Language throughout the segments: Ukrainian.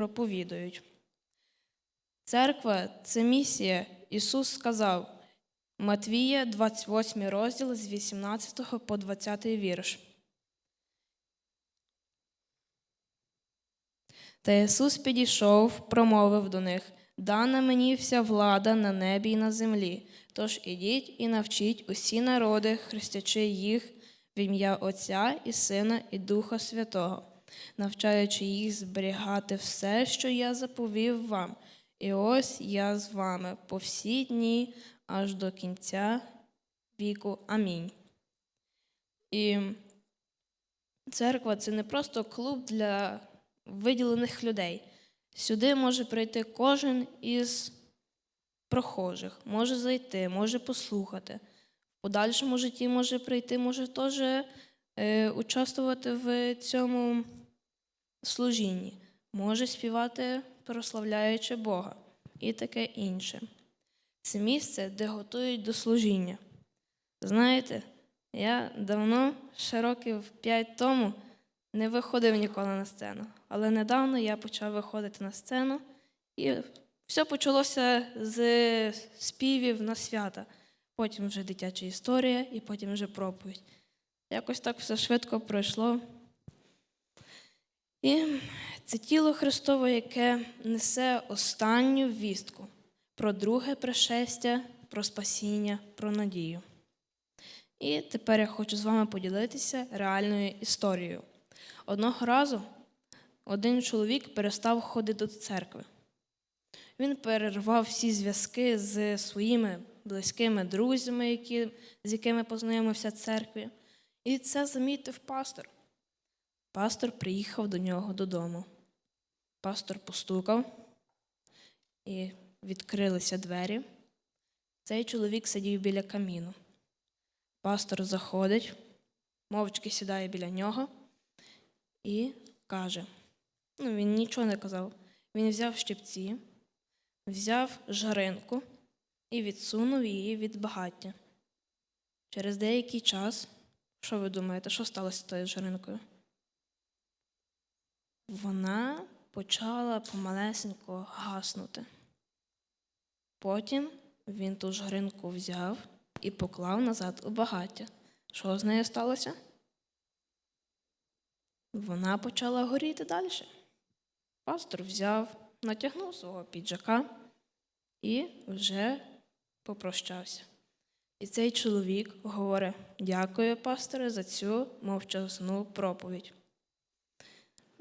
проповідують. Церква це місія. Ісус сказав Матвія, 28 розділ з 18 по 20 вірш. Та Ісус підійшов, промовив до них: Дана мені вся влада на небі і на землі. Тож ідіть і навчіть усі народи, хрестячи їх в ім'я Отця і Сина і Духа Святого, навчаючи їх зберігати все, що я заповів вам. І ось я з вами по всі дні аж до кінця віку. Амінь. І церква це не просто клуб для виділених людей. Сюди може прийти кожен із прохожих, може зайти, може послухати. В подальшому житті може прийти, може теж е, участвувати в цьому служінні, може співати, прославляючи Бога і таке інше. Це місце, де готують до служіння. Знаєте, я давно, ще років п'ять тому, не виходив ніколи на сцену. Але недавно я почав виходити на сцену, і все почалося з співів на свята. Потім вже дитяча історія, і потім вже проповідь. Якось так все швидко пройшло. І це тіло Христове, яке несе останню вістку про друге пришестя, про спасіння, про надію. І тепер я хочу з вами поділитися реальною історією. Одного разу один чоловік перестав ходити до церкви. Він перервав всі зв'язки з своїми близькими друзями, які, з якими познайомився в церкві. І це замітив пастор. Пастор приїхав до нього додому. Пастор постукав, і відкрилися двері. Цей чоловік сидів біля каміну. Пастор заходить, мовчки сідає біля нього і каже: ну, він нічого не казав. Він взяв щипці, взяв жаринку і відсунув її від багаття. Через деякий час, що ви думаєте, що сталося з тою жаринкою? Вона почала помалесенько гаснути. Потім він ту жаринку взяв і поклав назад у багаття. Що з нею сталося? Вона почала горіти далі. Пастор взяв, натягнув свого піджака і вже попрощався. І цей чоловік говорить: дякую, пасторе, за цю мовчазну проповідь.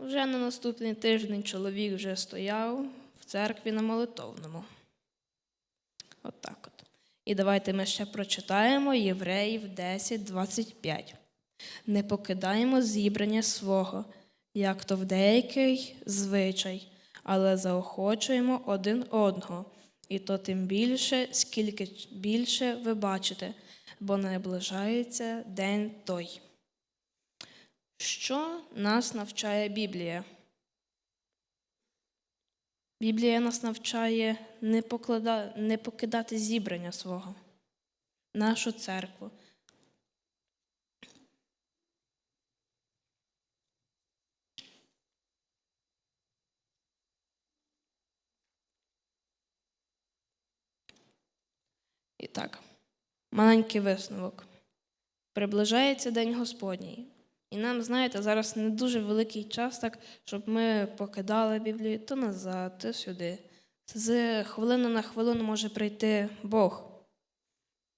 Вже на наступний тиждень чоловік вже стояв в церкві на молитовному. От так от. І давайте ми ще прочитаємо Євреїв 10, 25. Не покидаємо зібрання свого, як то в деякий звичай, але заохочуємо один одного, і то тим більше, скільки більше ви бачите, бо наближається день той. Що нас навчає Біблія? Біблія нас навчає не, поклада... не покидати зібрання свого, нашу церкву. І так, маленький висновок. Приближається День Господній. І нам, знаєте, зараз не дуже великий час, так, щоб ми покидали Біблію то назад, то сюди. З хвилини на хвилину може прийти Бог.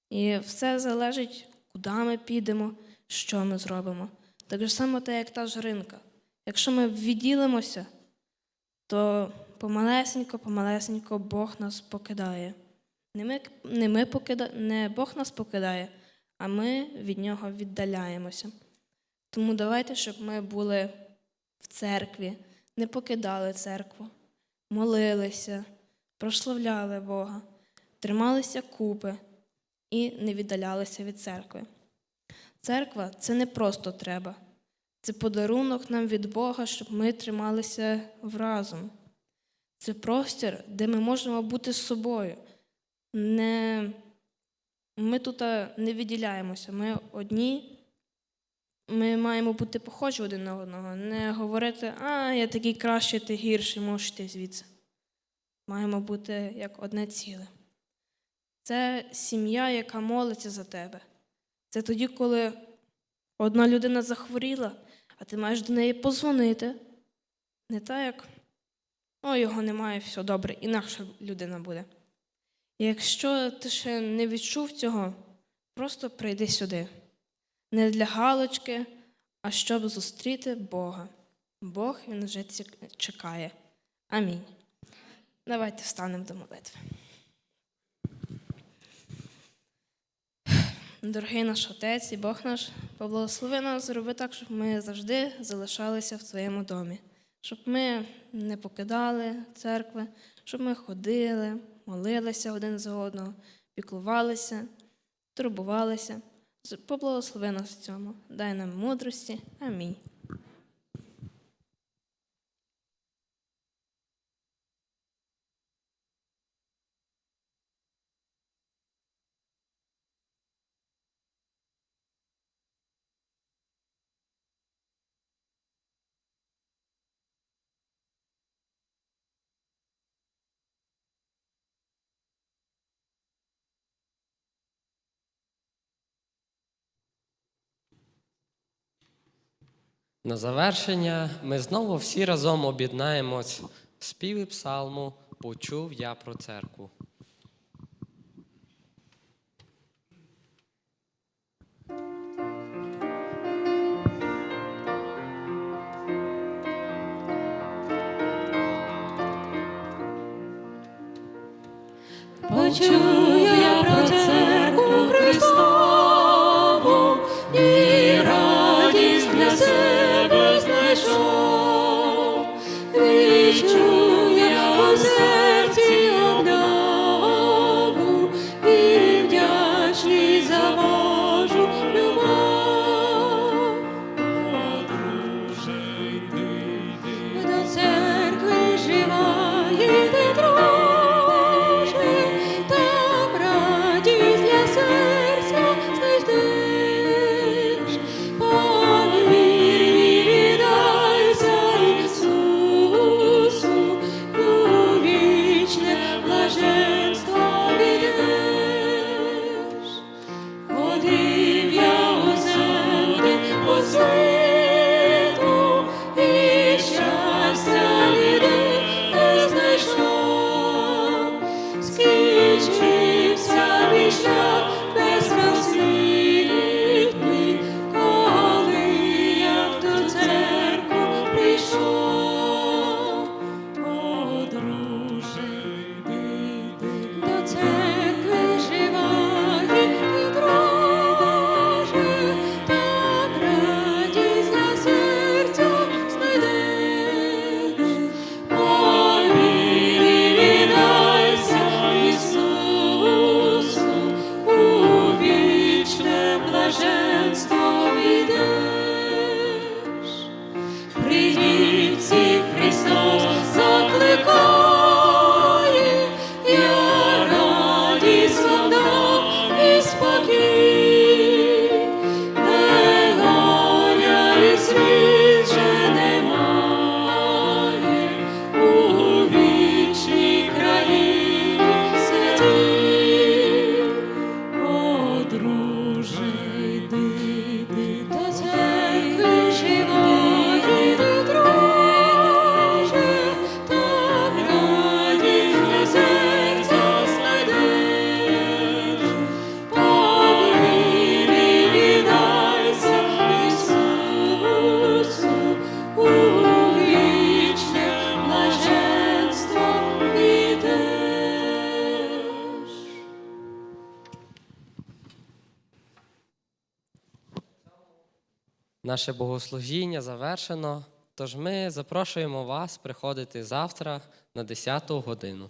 І все залежить, куди ми підемо, що ми зробимо. Так само те, як та жринка. Якщо ми відділимося, то помалесенько, помалесенько Бог нас покидає. Не, ми, не, ми покида, не Бог нас покидає, а ми від нього віддаляємося. Тому давайте, щоб ми були в церкві, не покидали церкву, молилися, прославляли Бога, трималися купи і не віддалялися від церкви. Церква це не просто треба, це подарунок нам від Бога, щоб ми трималися вразом. Це простір, де ми можемо бути з собою. Не, Ми тут не відділяємося, ми одні ми маємо бути похожі один на одного, не говорити, а я такий кращий, ти гірший, можеш ти звідси. Маємо бути як одне ціле. Це сім'я, яка молиться за тебе. Це тоді, коли одна людина захворіла, а ти маєш до неї позвонити. Не так, як о, його немає, все добре, інакша людина буде. Якщо ти ще не відчув цього, просто прийди сюди. Не для галочки, а щоб зустріти Бога. Бог він вже чекає. Амінь. Давайте встанемо до молитви. Дорогий наш Отець і Бог наш, поблагослови нас, зроби так, щоб ми завжди залишалися в Твоєму домі, щоб ми не покидали церкви, щоб ми ходили, молилися один за одного, піклувалися, турбувалися. Поблагослови нас в цьому, дай нам мудрості. Амінь. На завершення ми знову всі разом об'єднаємось в співі псалму Почув я про церкву. Почув Наше богослужіння завершено, тож ми запрошуємо вас приходити завтра на 10 годину.